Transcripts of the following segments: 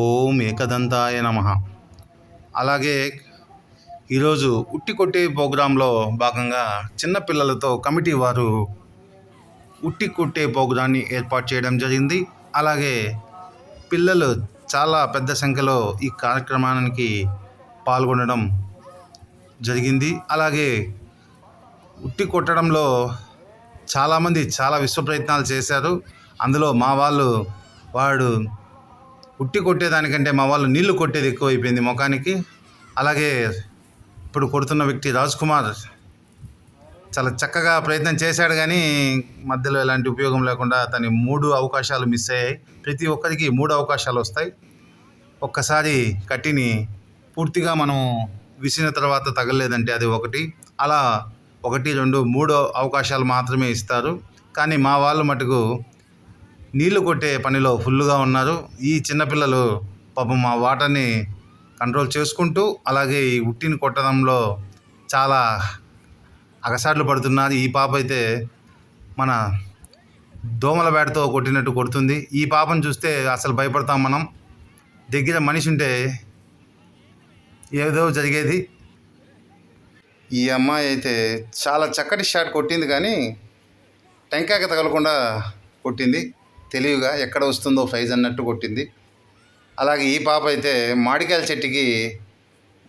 ఓం ఏకదంతాయ నమ. అలాగే ఈరోజు ఉట్టి కొట్టే ప్రోగ్రాంలో భాగంగా చిన్నపిల్లలతో కమిటీ వారు ఉట్టి కొట్టే ప్రోగ్రాన్ని ఏర్పాటు చేయడం జరిగింది. అలాగే పిల్లలు చాలా పెద్ద సంఖ్యలో ఈ కార్యక్రమానికి పాల్గొనడం జరిగింది. అలాగే ఉట్టి కొట్టడంలో చాలామంది చాలా విశ్వ ప్రయత్నాలు చేశారు. అందులో మా వాళ్ళు వాడు ఉట్టి కొట్టేదానికంటే మా వాళ్ళు నీళ్ళు కొట్టేది ఎక్కువైపోయింది ముఖానికి. అలాగే ఇప్పుడు కొడుతున్న వ్యక్తి రాజ్ కుమార్ చాలా చక్కగా ప్రయత్నం చేశాడు కానీ మధ్యలో ఎలాంటి ఉపయోగం లేకుండా అతని మూడు అవకాశాలు మిస్ అయ్యాయి. ప్రతి ఒక్కరికి మూడు అవకాశాలు వస్తాయి. ఒక్కసారి కట్టిని పూర్తిగా మనం విసిన తర్వాత తగలేదంటే అది ఒకటి. అలా ఒకటి రెండు మూడు అవకాశాలు మాత్రమే ఇస్తారు. కానీ మా వాళ్ళు మటుకు నీళ్ళు కొట్టే పనిలో ఫుల్గా ఉన్నారు. ఈ చిన్నపిల్లలు పాపం మా వాటర్ని కంట్రోల్ చేసుకుంటూ అలాగే ఈ ఉట్టిని కొట్టడంలో చాలా అగసాట్లు పడుతున్నారు. ఈ పాప అయితే మన దోమల బ్యాట్తో కొట్టినట్టు కొడుతుంది. ఈ పాపను చూస్తే అసలు భయపడతాం మనం. దగ్గర మనిషి ఉంటే ఏదో జరిగేది. ఈ అమ్మాయి అయితే చాలా చక్కటి షాట్ కొట్టింది కానీ టెంకాయకి తగలకుండా కొట్టింది. తెలివిగా ఎక్కడ వస్తుందో ప్రైజ్ అన్నట్టు కొట్టింది. అలాగే ఈ పాప అయితే మాడికాయల చెట్టుకి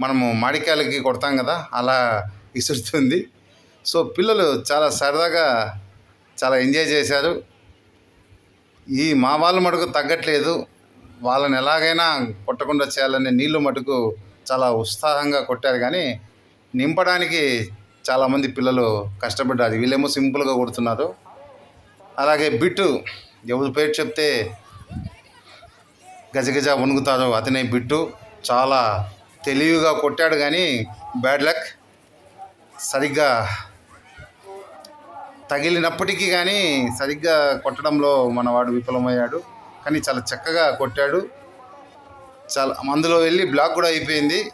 మనము మాడికాయలకి కొడతాం కదా అలా విసురుతుంది సో పిల్లలు చాలా సరదాగా చాలా ఎంజాయ్ చేశారు. ఈ మా వాళ్ళ మటుకు తగ్గట్లేదు. వాళ్ళని ఎలాగైనా కొట్టకుండా చేయాలనే నీళ్ళు మటుకు చాలా ఉత్సాహంగా కొట్టారు. కానీ నింపడానికి చాలామంది పిల్లలు కష్టపడ్డారు. వీళ్ళేమో సింపుల్గా కొడుతున్నారు. అలాగే బిట్టు ఎవరి పేరు చెప్తే గజగజ వణుకుతారో అతనే బిట్టు. చాలా తెలివిగా కొట్టాడు కానీ బ్యాడ్ లక్. సరిగ్గా తగిలినప్పటికీ కానీ సరిగ్గా కొట్టడంలో మనవాడు విఫలమయ్యాడు. కానీ చాలా చక్కగా కొట్టాడు. చాలా అందులో వెళ్ళి బ్లాక్ కూడా అయిపోయింది.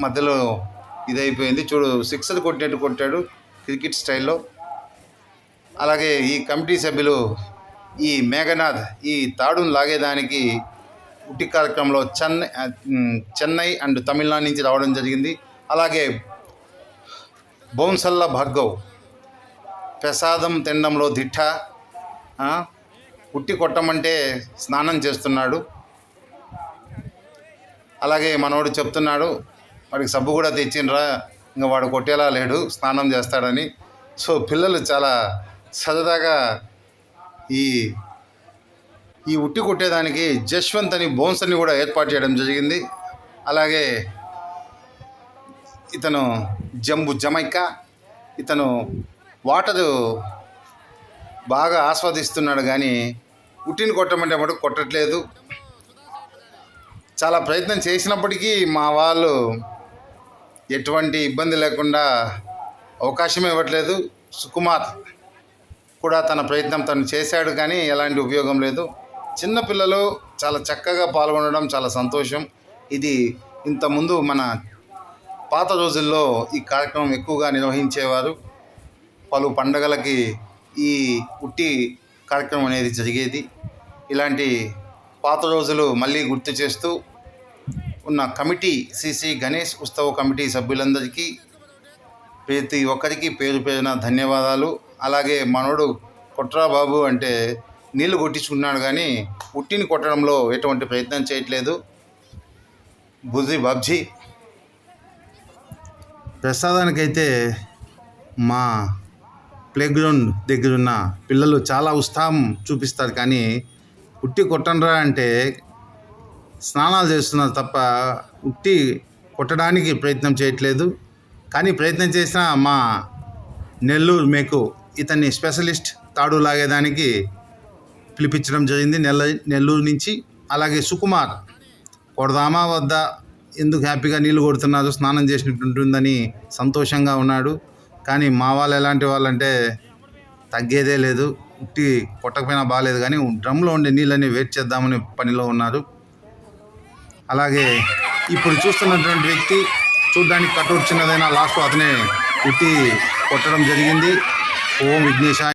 మధ్యలో ఇది అయిపోయింది చూడు సిక్స్లు కొట్టినట్టు కొట్టాడు క్రికెట్ స్టైల్లో. అలాగే ఈ కమిటీ సభ్యులు ఈ మేఘనాథ్ ఈ తాడును లాగేదానికి ఉట్టి కార్యక్రమంలో చెన్నై చెన్నై అండ్ తమిళనాడు నుంచి రావడం జరిగింది. అలాగే బోన్సల్ల భార్గవ్ ప్రసాదం తినడంలో దిట్ట ఉట్టి కొట్టమంటే స్నానం చేస్తున్నాడు. అలాగే మనోడు చెప్తున్నాడు వాడికి సబ్బు కూడా తెచ్చిండ్రా ఇంకా వాడు కొట్టేలా లేడు స్నానం చేస్తాడని. సో పిల్లలు చాలా సరదాగా ఈ ఈ ఉట్టి కొట్టేదానికి జశ్వంత్ అని బోన్స్ అని కూడా ఏర్పాటు చేయడం జరిగింది. అలాగే ఇతను జంబు జమైకా ఇతను వాటరు బాగా ఆస్వాదిస్తున్నాడు కానీ ఉట్టిని కొట్టమంటే మటుకు కొట్టట్లేదు. చాలా ప్రయత్నం చేసినప్పటికీ మా వాళ్ళు ఎటువంటి ఇబ్బంది లేకుండా అవకాశం ఇవ్వట్లేదు. సుకుమార్ కూడా తన ప్రయత్నం తను చేశాడు కానీ ఎలాంటి ఉపయోగం లేదు. చిన్నపిల్లలు చాలా చక్కగా పాల్గొనడం చాలా సంతోషం. ఇది ఇంతకుముందు మన పాత రోజుల్లో ఈ కార్యక్రమం ఎక్కువగా నిర్వహించేవారు. పలు పండగలకి ఈ ఉట్టి కార్యక్రమం అనేది జరిగేది. ఇలాంటి పాత రోజులు మళ్ళీ గుర్తు చేస్తూ ఉన్న కమిటీ సిసి గణేష్ ఉత్సవ కమిటీ సభ్యులందరికీ ప్రతి ఒక్కరికి పేరు పేరున ధన్యవాదాలు. అలాగే మనోడు కుట్రా బాబు అంటే నీళ్ళు కొట్టించుకున్నాడు కానీ ఉట్టిని కొట్టడంలో ఎటువంటి ప్రయత్నం చేయట్లేదు. బుజ్జి బాబ్జీ. ప్రసాదానికైతే మా ప్లే గ్రౌండ్ దగ్గర ఉన్న పిల్లలు చాలా ఉత్సాహం చూపిస్తారు కానీ ఉట్టి కొట్టండ్రా అంటే స్నానాలు చేస్తున్నారు తప్ప ఉట్టి కొట్టడానికి ప్రయత్నం చేయట్లేదు. కానీ ప్రయత్నం చేసిన మా నెల్లూరు మేకు ఇతన్ని స్పెషలిస్ట్ తాడు లాగేదానికి పిలిపించడం జరిగింది నెల్ల నెల్లూరు నుంచి. అలాగే సుకుమార్ కొడదామా వద్ద ఎందుకు హ్యాపీగా నీళ్ళు కొడుతున్నారు స్నానం చేసినట్టుంటుందని సంతోషంగా ఉన్నాడు. కానీ మా వాళ్ళు ఎలాంటి వాళ్ళంటే తగ్గేదే లేదు ఉట్టి కొట్టకపోయినా బాగాలేదు కానీ డ్రమ్లో ఉండే నీళ్ళని వెయిట్ చేద్దామని పనిలో ఉన్నారు. అలాగే ఇప్పుడు చూస్తున్నటువంటి వ్యక్తి చూడ్డానికి కట్టు చిన్నదైనా లాస్ట్ అతనే ఉట్టి కొట్టడం జరిగింది. ఓం విఘ్నేశ